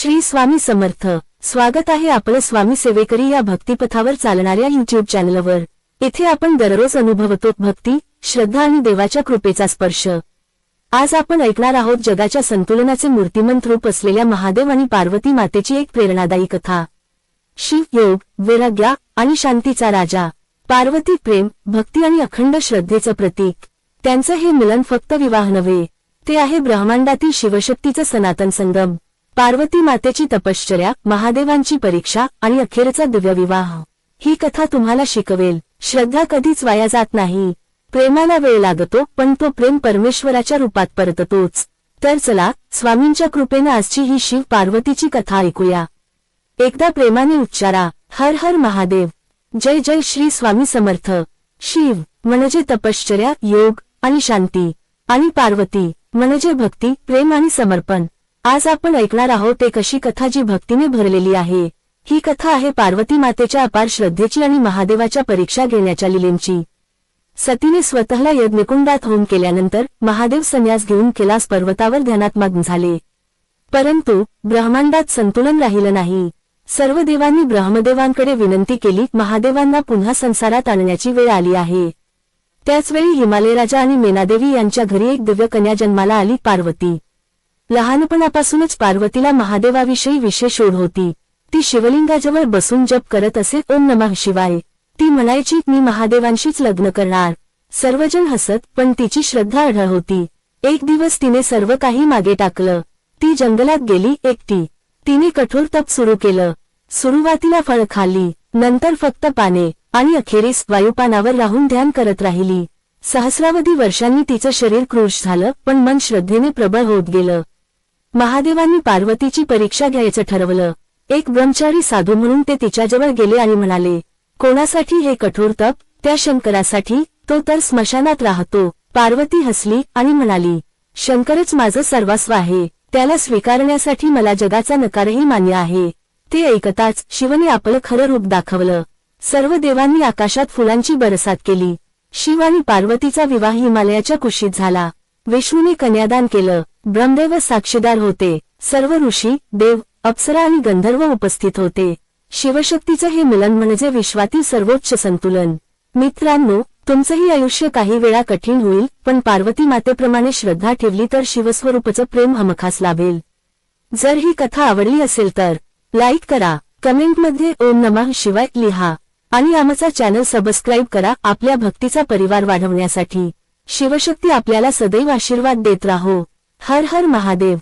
श्री स्वामी समर्थ. स्वागत आहे आपलं स्वामी सेवेकरी या भक्तिपथावर चालणाऱ्या युट्यूब चॅनलवर इथे आपण दररोज अनुभवतो भक्ती श्रद्धा आणि देवाच्या कृपेचा स्पर्श. आज आपण ऐकणार आहोत जगाच्या संतुलनाचे मूर्तिमंत रूप असलेल्या महादेव आणि पार्वती मातेची एक प्रेरणादायी कथा. शिव योग वैराग्या आणि शांतीचा राजा. पार्वती प्रेम भक्ती आणि अखंड श्रद्धेचं प्रतीक. त्यांचं हे मिलन फक्त विवाह नव्हे. ते आहे ब्रह्मांडातील शिवशक्तीचं सनातन संगम. पार्वती मातेची तपश्चर्या महादेवांची परीक्षा आणि अखेरचा दिव्यविवाह. ही कथा तुम्हाला शिकवेल. श्रद्धा कधीच वाया जात नाही. प्रेमाला वेळ लागतो पण तो प्रेम परमेश्वराच्या रूपात परततोच. तर चला स्वामींच्या कृपेनं आजची ही शिव पार्वतीची कथा ऐकूया. एकदा प्रेमाने उच्चारा हर हर महादेव. जय जय श्री स्वामी समर्थ. शिव म्हणजे तपश्चर्या योग आणि शांती. आणि पार्वती म्हणजे भक्ती प्रेम आणि समर्पण. आज आपण ऐकणार आहोत एक अशी कथा जी भक्तीने भरलेली आहे. ही कथा आहे पार्वती मातेच्या अपार श्रद्धेची आणि महादेवाच्या परीक्षा घेण्याच्या लिलेंची. सतीने स्वतःला यज्ञकुंडात होम केल्यानंतर महादेव संन्यास घेऊन कैलास पर्वतावर ध्यानात मग्न झाले. परंतु ब्रह्मांडात संतुलन राहिलं नाही. सर्व देवांनी ब्रह्मदेवांकडे विनंती केली महादेवांना पुन्हा संसारात आणण्याची वेळ आली आहे. त्याचवेळी हिमालयराजा आणि मेनादेवी यांच्या घरी एक दिव्य कन्या जन्माला आली पार्वती. लहानपणापासूनच पार्वतीला महादेवाविषयी विशेष ओढ होती. ती शिवलिंगाजवळ बसून जप करत असे ओम नमः शिवाय. ती म्हणायची मी महादेवांशीच लग्न करणार. सर्वजण हसत पण तिची श्रद्धा अढळ होती. एक दिवस तिने सर्व काही मागे टाकलं. ती जंगलात गेली एकटी. तिने कठोर तप सुरू केलं. सुरुवातीला फळ खाल्ली नंतर फक्त पाने आणि अखेरीस वायुपानावर राहून ध्यान करत राहिली. सहस्रावधी वर्षांनी तिचं शरीर क्रूश झालं पण मन श्रद्धेने प्रबळ होत गेलं. महादेवांनी पार्वतीची परीक्षा घ्यायचं ठरवलं. एक ब्रह्मचारी साधू म्हणून ते तिच्याजवळ गेले आणि म्हणाले कोणासाठी हे कठोर तप? त्या शंकरासाठी तो तर स्मशानात राहतो. पार्वती हसली आणि म्हणाली शंकरच माझं सर्वस्व आहे. त्याला स्वीकारण्यासाठी मला जगाचा नकारही मान्य आहे. ते ऐकताच शिवने आपलं खरं रूप दाखवलं. सर्व देवांनी आकाशात फुलांची बरसात केली. शिव आणि पार्वतीचा विवाह हिमालयाच्या कुशीत झाला. विष्णूने कन्यादान केलं. ब्रह्मदेव साक्षीदार होते. सर्व ऋषी देव अप्सरा आणि गंधर्व उपस्थित होते. शिवशक्तीचं हे मिलन म्हणजे विश्वातील सर्वोच्च संतुलन. मित्रांनो तुमचंही आयुष्य काही वेळा कठीण होईल पण पार्वती मातेप्रमाणे श्रद्धा ठेवली तर शिवस्वरूपचं प्रेम हमखास लाभेल. जर ही कथा आवडली असेल तर लाईक करा कमेंटमध्ये ओम नमः शिवाय लिहा आणि आमचा चॅनल सबस्क्राईब करा आपल्या भक्तीचा परिवार वाढवण्यासाठी. शिवशक्ती आपल्याला सदैव आशीर्वाद देत राहो. हर हर महादेव.